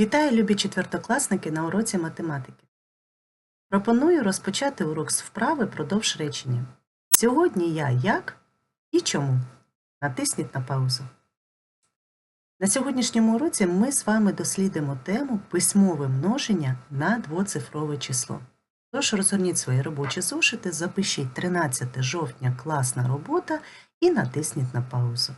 Вітаю, любі четвертокласники на уроці математики. Пропоную розпочати урок з вправи продовж речення. Сьогодні я як і чому. Натисніть на паузу. На сьогоднішньому уроці ми з вами дослідимо тему письмове множення на двоцифрове число. Тож розгорніть свої робочі зошити, запишіть 13 жовтня класна робота і натисніть на паузу.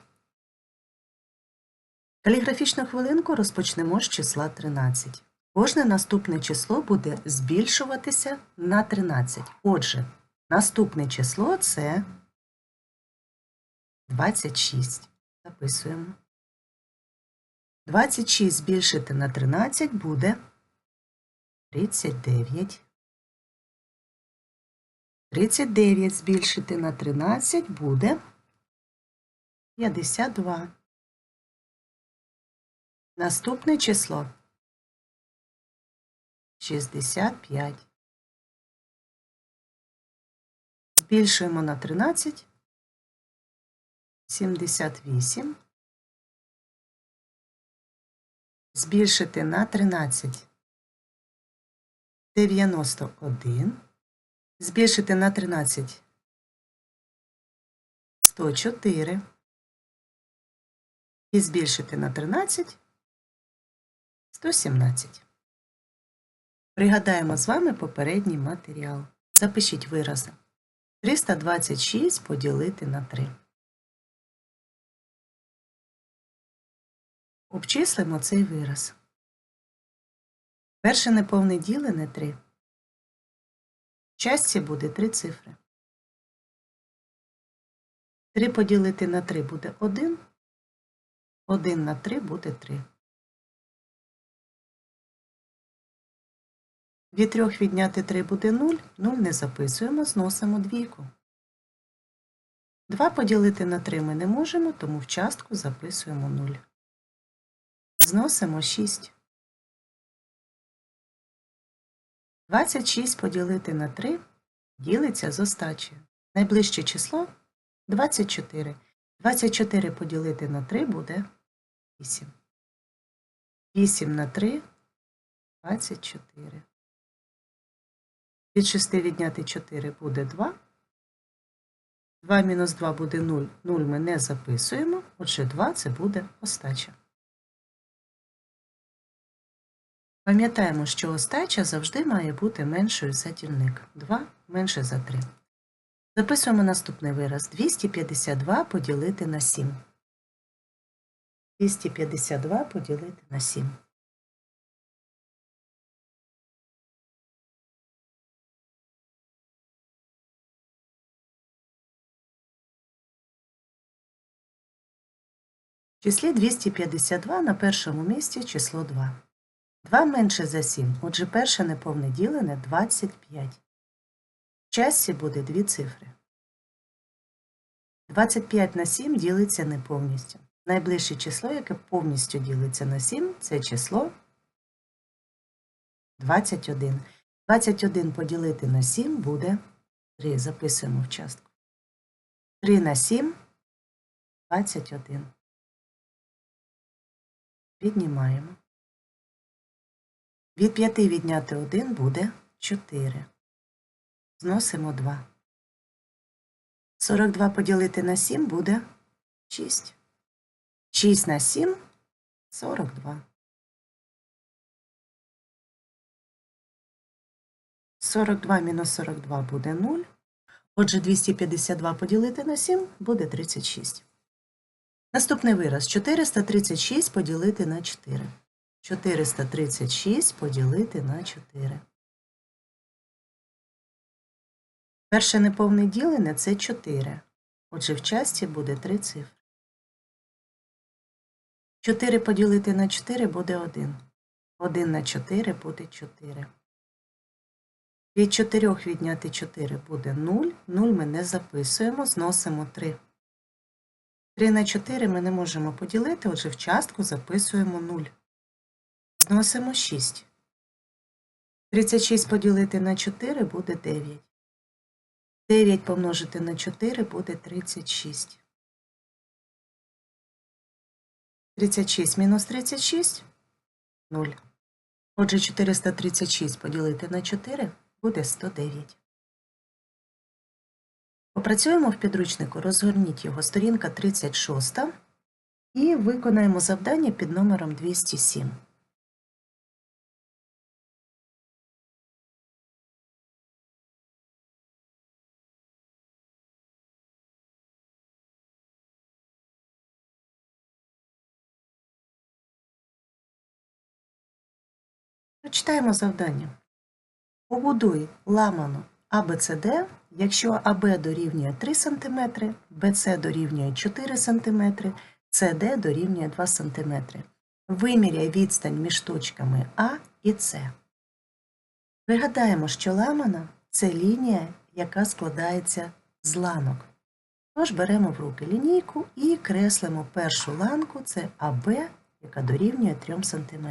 Каліграфічну хвилинку розпочнемо з числа 13. Кожне наступне число буде збільшуватися на 13. Отже, наступне число це 26. Записуємо. 26 збільшити на 13 буде 39. 39 збільшити на 13 буде 52. Наступне число 65. Збільшуємо на 13. 78. Збільшити на 13. 91. Збільшити на 13. 104. І збільшити на 13. 117. Пригадаємо з вами попередній матеріал. Запишіть вирази. 326 поділити на 3. Обчислимо цей вираз. Перше неповне ділене 3. В частці буде 3 цифри. 3 поділити на 3 буде 1. 1 на 3 буде 3. Від 3 відняти 3 буде 0, 0 не записуємо, зносимо двійку. 2 поділити на 3 ми не можемо, тому в частку записуємо 0. Зносимо 6. 26 поділити на 3 ділиться з остачею. Найближче число 24. 24 поділити на 3 буде 8. 8 на 3 24. Від 6 відняти 4 буде 2. 2 мінус 2 буде 0. 0 ми не записуємо. Отже, 2 це буде остача. Пам'ятаємо, що остача завжди має бути меншою за дільник. 2 менше за 3. Записуємо наступний вираз. 252 поділити на 7. 252 поділити на 7. В числі 252 на першому місці число 2. 2 менше за 7, отже перше неповне ділене 25. В часі буде дві цифри. 25 на 7 ділиться не повністю. Найближче число, яке повністю ділиться на 7, це число 21. 21 поділити на 7 буде 3. Записуємо в частку. 3 на 7 21. Віднімаємо. Від 5 відняти 1 буде 4. Зносимо 2. 42 поділити на 7 буде 6. 6 на 7 42. 42 мінус 42 буде 0. Отже, 252 поділити на 7 буде 36. Наступний вираз 436 поділити на 4. 436 поділити на 4. Перше неповне ділене – це 4. Отже, в часті буде 3 цифри. 4 поділити на 4 буде 1. 1 на 4 буде 4. Від 4 відняти 4 буде 0. 0 ми не записуємо, зносимо 3. 3 на 4 ми не можемо поділити, отже, в частку записуємо 0. Зносимо 6. 36 поділити на 4 буде 9. 9 помножити на 4 буде 36. 36 мінус 36 0. Отже, 436 поділити на 4 буде 109. Попрацюємо в підручнику, розгорніть його сторінка 36 і виконаємо завдання під номером 207. Прочитаємо завдання. Побудуй ламану АБЦД, якщо АБ дорівнює 3 см, БЦ дорівнює 4 см, СД дорівнює 2 см. Виміряй відстань між точками А і С. Пригадаємо, що ламана це лінія, яка складається з ланок. Тож беремо в руки лінійку і креслимо першу ланку, це АБ, яка дорівнює 3 см.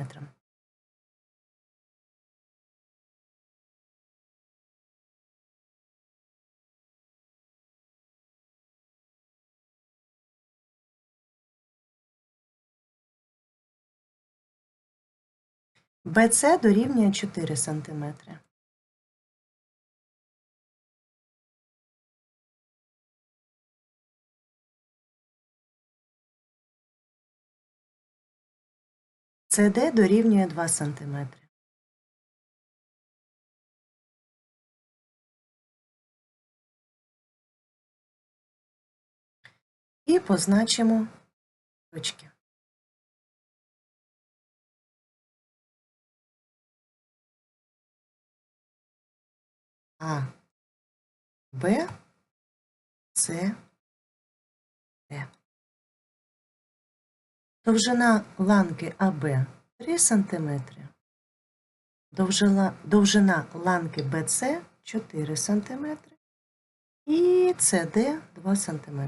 БЦ дорівнює 4 см. СД дорівнює 2 см. І позначимо точки. А, Б, С, Д. Довжина ланки АБ 3 см. Довжина, довжина ланки БЦ 4 см. І СД 2 см.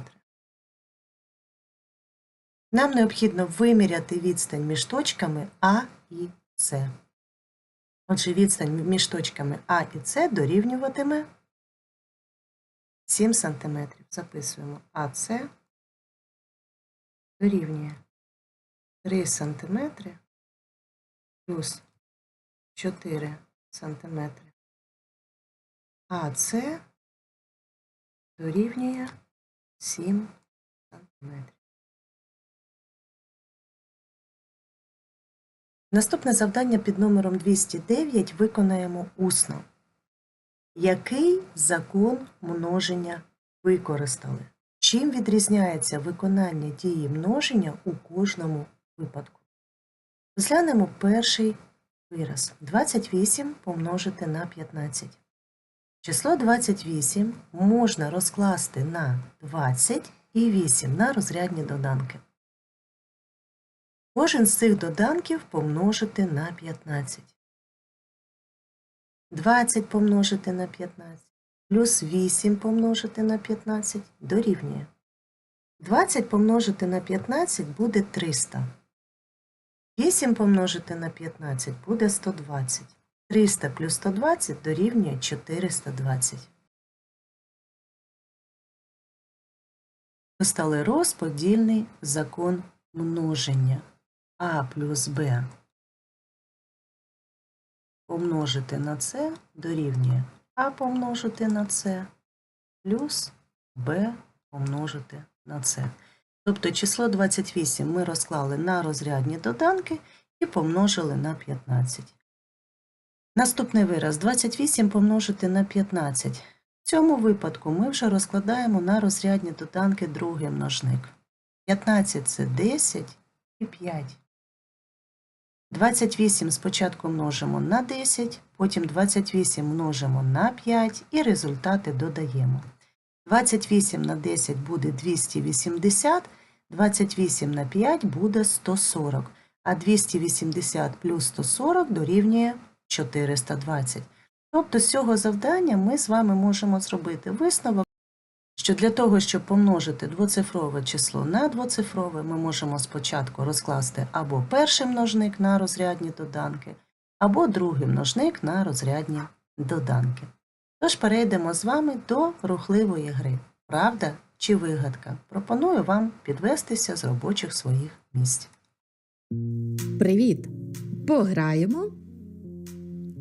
Нам необхідно виміряти відстань між точками А і С. Отже, відстань між точками А і С дорівнюватиме 7 см. Записуємо АС дорівнює 3 см плюс 4 см. АС дорівнює 7 см. Наступне завдання під номером 209 виконаємо усно. Який закон множення використали? Чим відрізняється виконання дії множення у кожному випадку? Розглянемо перший вираз. 28 помножити на 15. Число 28 можна розкласти на 20 і 8 на розрядні доданки. Кожен з цих доданків помножити на 15. 20 помножити на 15 плюс 8 помножити на 15 дорівнює. 20 помножити на 15 буде 300. 8 помножити на 15 буде 120. 300 плюс 120 дорівнює 420. Постали розподільний закон множення. А плюс Б помножити на С дорівнює А помножити на С плюс Б помножити на С. Тобто число 28 ми розклали на розрядні доданки і помножили на 15. Наступний вираз 28 помножити на 15. В цьому випадку ми вже розкладаємо на розрядні доданки другий множник. 15 це 10 і 5. 28 спочатку множимо на 10, потім 28 множимо на 5 і результати додаємо. 28 на 10 буде 280, 28 на 5 буде 140, а 280 плюс 140 дорівнює 420. Тобто з цього завдання ми з вами можемо зробити висновок, що для того, щоб помножити двоцифрове число на двоцифрове, ми можемо спочатку розкласти або перший множник на розрядні доданки, або другий множник на розрядні доданки. Тож перейдемо з вами до рухливої гри. Правда чи вигадка? Пропоную вам підвестися з робочих своїх місць. Привіт! Пограємо.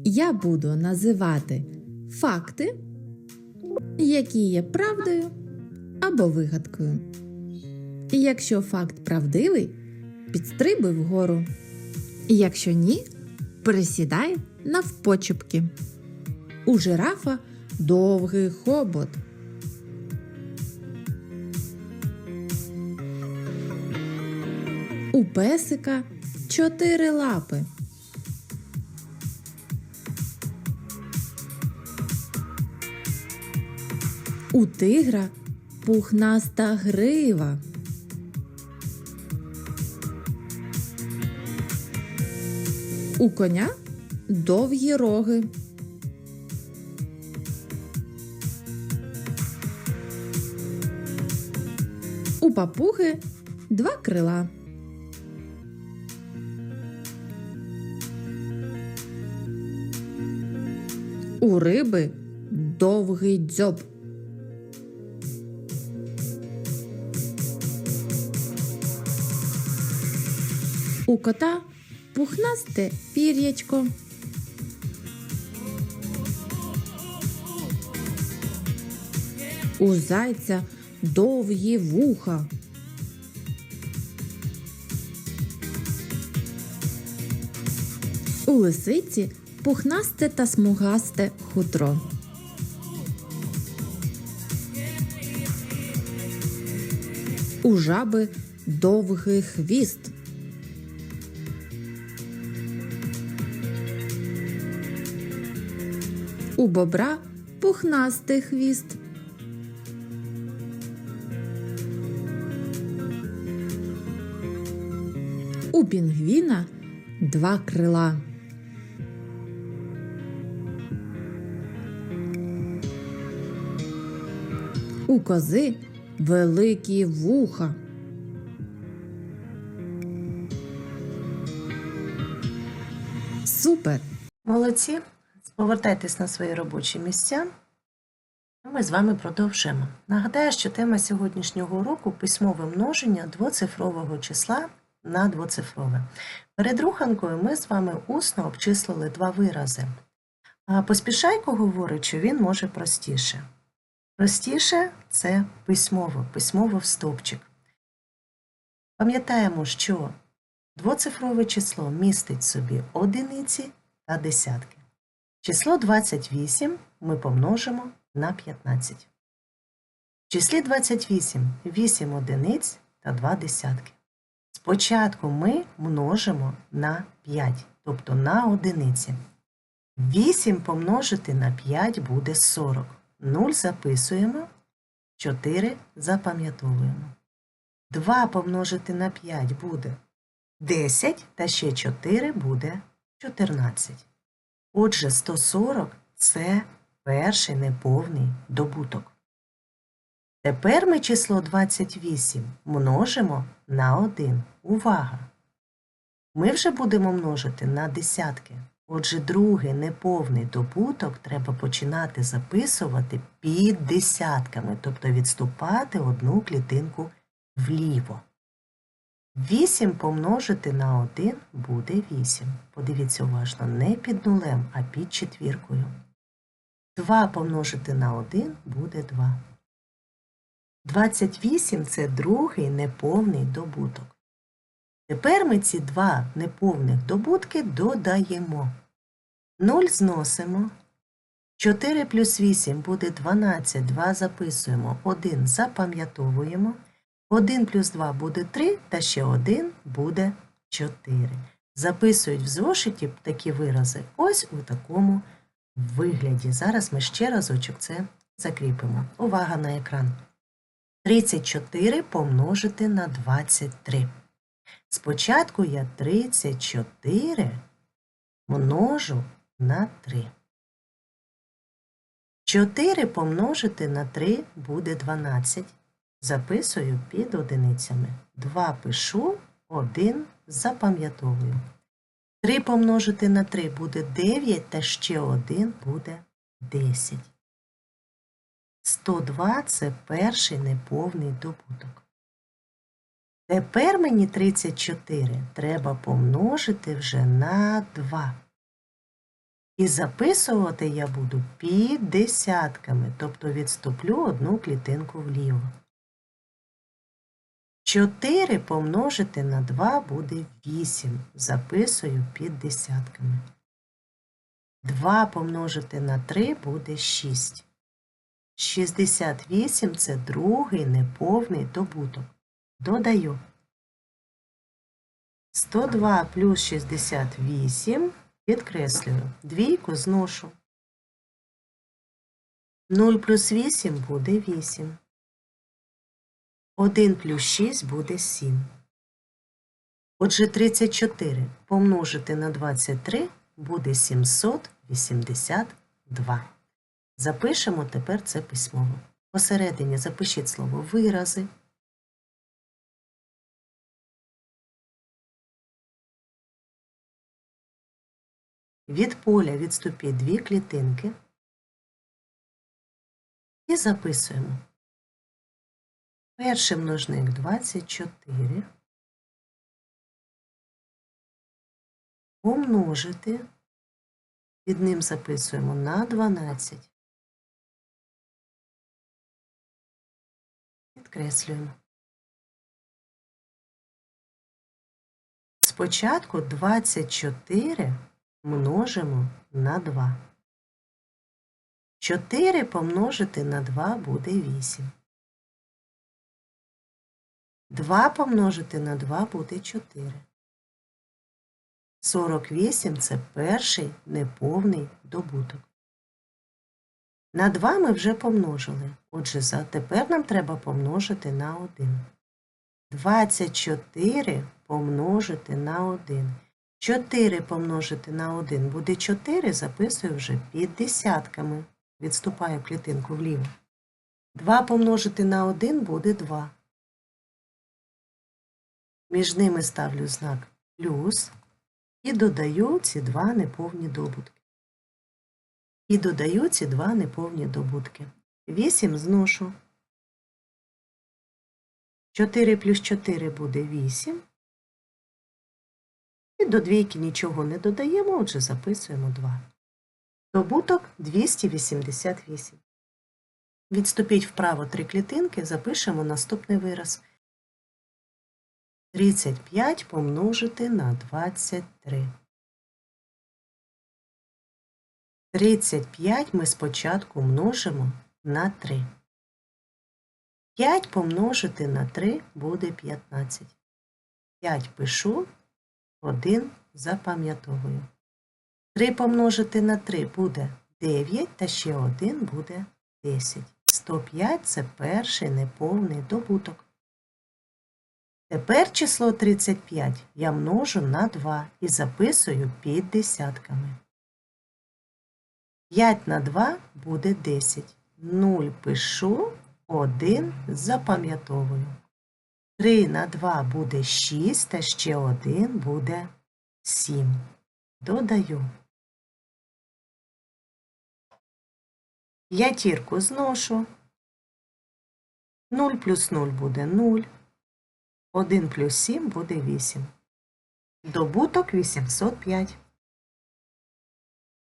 я буду називати факти, які є правдою або вигадкою. І якщо факт правдивий, підстрибуй вгору. І якщо ні, присідай навпочепки. У жирафа довгий хобот. У песика чотири лапи. У тигра пухнаста грива. У коня довгі роги. У папуги два крила. У риби довгий дзьоб. У кота пухнасте пір'ячко. У зайця довгі вуха. У лисиці пухнасте та смугасте хутро. У жаби довгий хвіст. У бобра пухнастий хвіст. У пінгвіна два крила. У кози великі вуха. Супер! Молодці. Повертайтесь на свої робочі місця. А Ми з вами продовжимо. Нагадаю, що тема сьогоднішнього уроку письмове множення двоцифрового числа на двоцифрове. Перед руханкою ми з вами усно обчислили два вирази. Поспішайко говорить, що він може простіше. Простіше це письмово, письмово в стовпчик. Пам'ятаємо, що двоцифрове число містить собі одиниці та десятки. Число 28 ми помножимо на 15. В числі 28 8 одиниць та 2 десятки. Спочатку ми множимо на 5, тобто на одиниці. 8 помножити на 5 буде 40. 0 записуємо, 4 запам'ятовуємо. 2 помножити на 5 буде 10, та ще 4 буде 14. Отже, 140 це перший неповний добуток. Тепер ми число 28 множимо на 1. Увага! Ми вже будемо множити на десятки. Отже, другий неповний добуток треба починати записувати під десятками, тобто відступати одну клітинку вліво. 8 помножити на 1 буде 8. Подивіться уважно, не під нулем, а під четвіркою. 2 помножити на 1 буде 2. 28 це другий неповний добуток. Тепер ми ці два неповних добутки додаємо. 0 зносимо. 4 плюс 8 буде 12, 2 записуємо, 1 запам'ятовуємо. 1 плюс 2 буде 3, та ще 1 буде 4. Записують в зошиті такі вирази ось у такому вигляді. Зараз ми ще разочок це закріпимо. Увага на екран. 34 помножити на 23. Спочатку я 34 множу на 3. 4 помножити на 3 буде 12. Записую під одиницями. 2 пишу, 1 запам'ятовую. 3 помножити на 3 буде 9, та ще 1 буде 10. 102 це перший неповний добуток. Тепер мені 34 треба помножити вже на 2. І записувати я буду під десятками, тобто відступлю одну клітинку вліво. 4 помножити на 2 буде 8. Записую під десятками. 2 помножити на 3 буде 6. 68 це другий неповний добуток. Додаю. 102 плюс 68 підкреслюю. Двійку зношу. 0 плюс 8 буде 8. 1 плюс 6 буде 7. Отже, 34 помножити на 23 буде 782. Запишемо тепер це письмово. Посередині запишіть слово вирази. Від поля відступіть дві клітинки і записуємо. Перший множник 24 помножити, під ним записуємо на 12. Підкреслюємо. Спочатку 24 множимо на 2. 4 помножити на 2 буде 8. 2 помножити на 2 буде 4. 48 це перший неповний добуток. На 2 ми вже помножили. Отже, тепер нам треба помножити на 1. 24 помножити на 1. 4 помножити на 1 буде 4, записую вже під десятками. Відступаю клітинку вліво. 2 помножити на 1 буде 2. Між ними ставлю знак плюс і додаю ці два неповні добутки. І додаю ці два неповні добутки. 8 зношу. 4 плюс 4 буде 8. І до двійки нічого не додаємо, отже записуємо 2. Добуток 288. Відступіть вправо три клітинки, запишемо наступний вираз. 35 помножити на 23. 35 ми спочатку множимо на 3. 5 помножити на 3 буде 15. 5 пишу, 1 запам'ятовую. 3 помножити на 3 буде 9, та ще 1 буде 10. 105 це перший неповний добуток. Тепер число 35 я множу на 2 і записую під десятками. 5 на 2 буде 10. 0 пишу, 1 запам'ятовую. 3 на 2 буде 6, та ще 1 буде 7. Додаю. П'ятірку зношу. 0 плюс 0 буде 0. 1 плюс 7 буде 8. Добуток 805.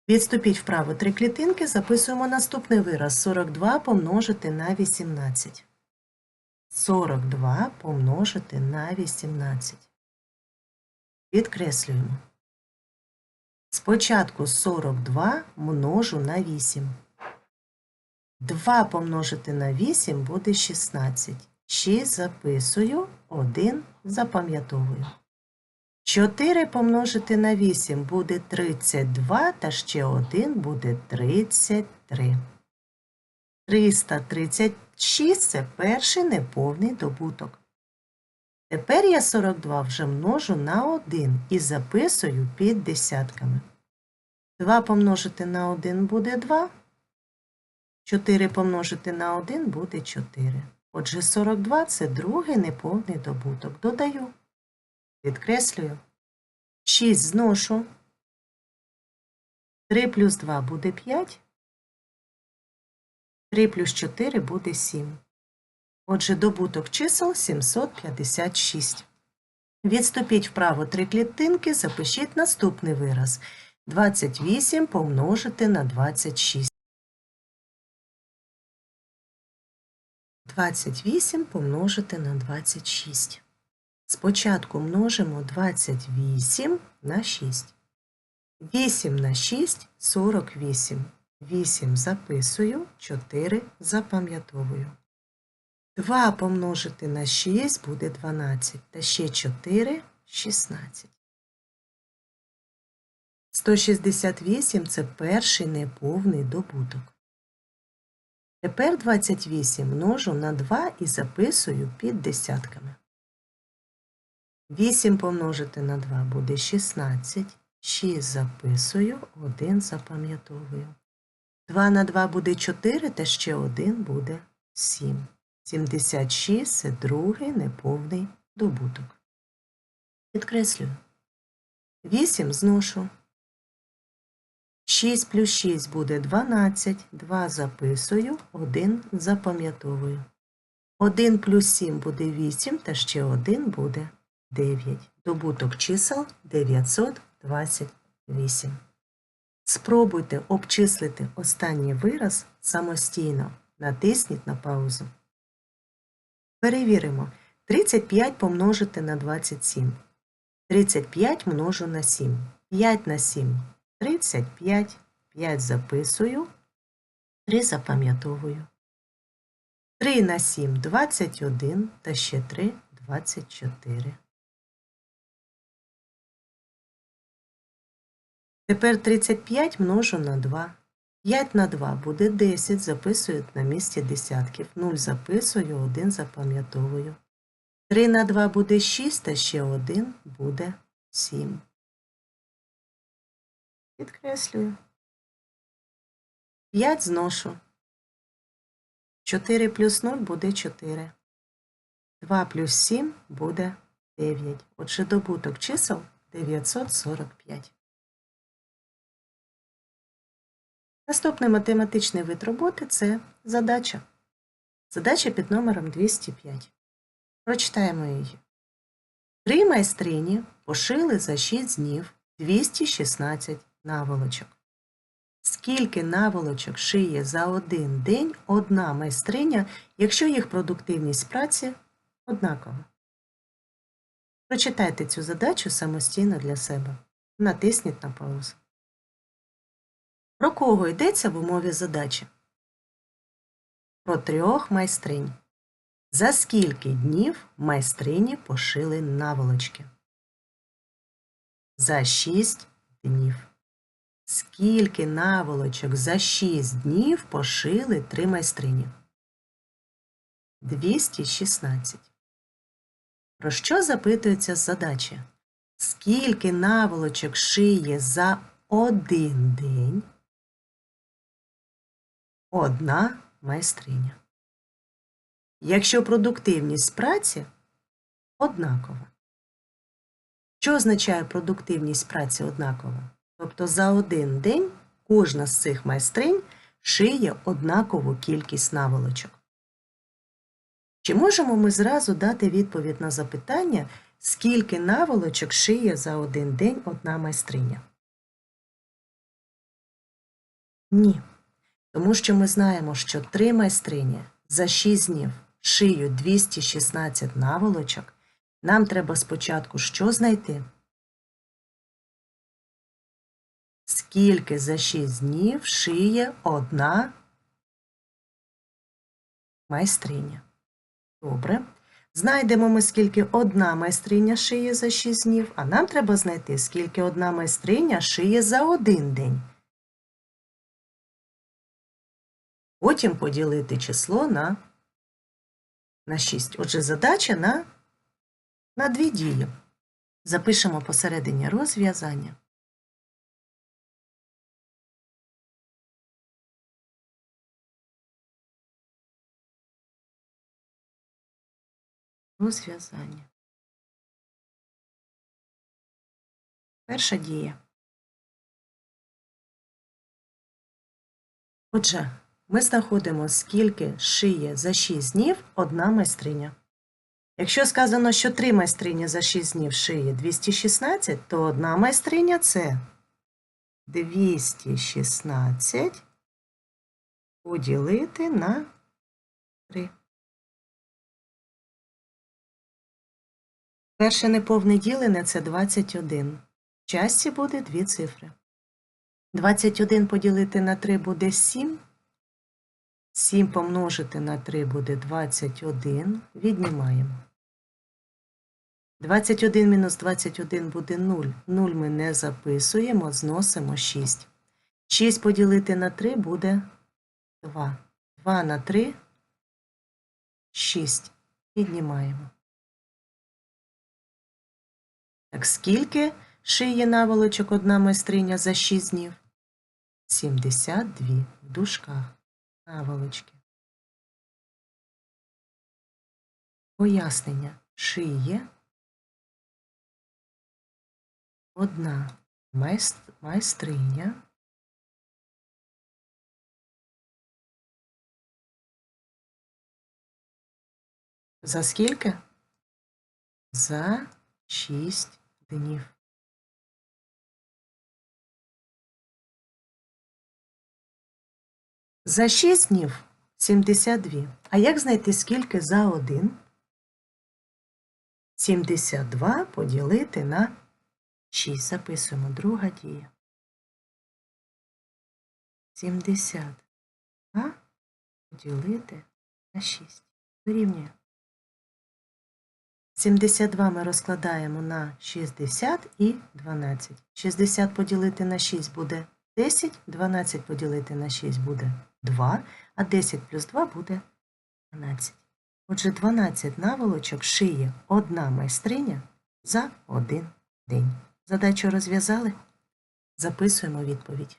Відступіть вправо три клітинки, записуємо наступний вираз. 42 помножити на 18. 42 помножити на 18. Підкреслюємо. Спочатку 42 множу на 8. 2 помножити на 8 буде 16. 6 записую, 1 запам'ятовую. 4 помножити на 8 буде 32, та ще 1 буде 33. 336 це перший неповний добуток. Тепер я 42 вже множу на 1 і записую під десятками. 2 помножити на 1 буде 2. 4 помножити на 1 буде 4. Отже, 42 це другий неповний добуток. Додаю. Підкреслюю. 6 зношу. 3 плюс 2 буде 5. 3 плюс 4 буде 7. Отже, добуток чисел 756. Відступіть вправо три клітинки, запишіть наступний вираз. 28 помножити на 26. 28 помножити на 26. Спочатку множимо 28 на 6. 8 на 6 – 48. 8 записую, 4 запам'ятовую. 2 помножити на 6 буде 12, та ще 4 – 16. 168 – це перший неповний добуток. Тепер 28 множу на 2 і записую під десятками. 8 помножити на 2 буде 16, 6 записую, 1 запам'ятовую. 2 на 2 буде 4, та ще 1 буде 7. 76 – це другий неповний добуток. Підкреслюю. 8 зношу. 6 плюс 6 буде 12, 2 записую, 1 запам'ятовую. 1 плюс 7 буде 8, та ще 1 буде 9. Добуток чисел 928. Спробуйте обчислити останній вираз самостійно. Натисніть на паузу. Перевіримо. 35 помножити на 27. 35 множу на 7. 5 на 7. 35. 5 записую. 3 запам'ятовую. 3 на 7 – 21, та ще 3 – 24. Тепер 35 множу на 2. 5 на 2 буде 10, записують на місці десятків. 0 записую, 1 запам'ятовую. 3 на 2 буде 6, та ще 1 буде 7. Підкреслюю. 5 зношу. 4 плюс 0 буде 4. 2 плюс 7 буде 9. Отже, добуток чисел 945. Наступний математичний вид роботи це задача. Задача під номером 205. Прочитаємо її. Три майстрині пошили за 6 днів 216 наволочок. Скільки наволочок шиє за один день одна майстриня, якщо їх продуктивність праці однакова? Прочитайте цю задачу самостійно для себе. Натисніть на паузу. Про кого йдеться в умові задачі? Про трьох майстринь. За скільки днів майстрині пошили наволочки? За шість днів. Скільки наволочок за шість днів пошили три майстрині? 216. Про що запитується з задачі? Скільки наволочок шиє за один день? Одна майстриня. Якщо продуктивність праці однакова. Що означає продуктивність праці однакова? Тобто за один день кожна з цих майстринь шиє однакову кількість наволочок. Чи можемо ми зразу дати відповідь на запитання, скільки наволочок шиє за один день одна майстриня? Ні. Тому що ми знаємо, що три майстрині за 6 днів шиють 216 наволочок, нам треба спочатку що знайти? Скільки за 6 днів шиє одна майстриня? Добре. Знайдемо ми, скільки одна майстриня шиє за 6 днів, а нам треба знайти, скільки одна майстриня шиє за один день. Потім поділити число на, на 6. Отже, задача на, на дві дії. Запишемо посередині розв'язання. Розв'язання. Перша дія. Отже, ми знаходимо, скільки шиє за 6 днів одна майстриня. Якщо сказано, що три майстрині за 6 днів шиє 216, то одна майстриня це 216 поділити на 3. Перше неповне ділене це 21. В часті буде дві цифри. 21 поділити на 3 буде 7. 7 помножити на 3 буде 21. Віднімаємо. 21 мінус 21 буде 0. 0 ми не записуємо, зносимо 6. 6 поділити на 3 буде 2. 2 на 3 6. Віднімаємо. Так скільки шиє наволочок одна майстриня за 6 днів? 72 в дужках наволочки. Пояснення шиє одна майстриня за скільки? За 6 днів. За 6 днів 72. А як знайти скільки за один? 72 поділити на 6. Записуємо друга дія. 72 поділити на 6. Дорівнює. 72 ми розкладаємо на 60 і 12. 60 поділити на 6 буде 10, 12 поділити на 6 буде 2, а 10 плюс 2 буде 12. Отже, 12 наволочок шиє одна майстриня за один день. Задачу розв'язали? Записуємо відповідь.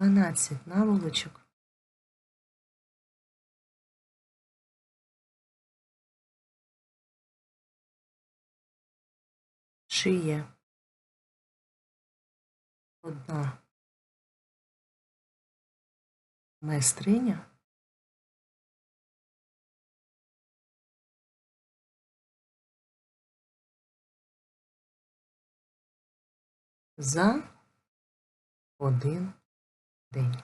Дванадцять наволочок шиє одна. Майстриня. За. Один день.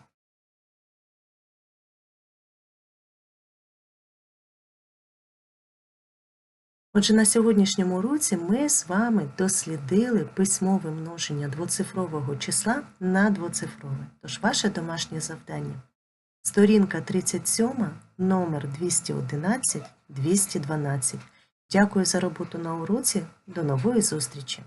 Отже, на сьогоднішньому уроці ми з вами дослідили письмове множення двоцифрового числа на двоцифрове. Тож ваше домашнє завдання. Сторінка 37, номер 211, 212. Дякую за роботу на уроці. До нової зустрічі!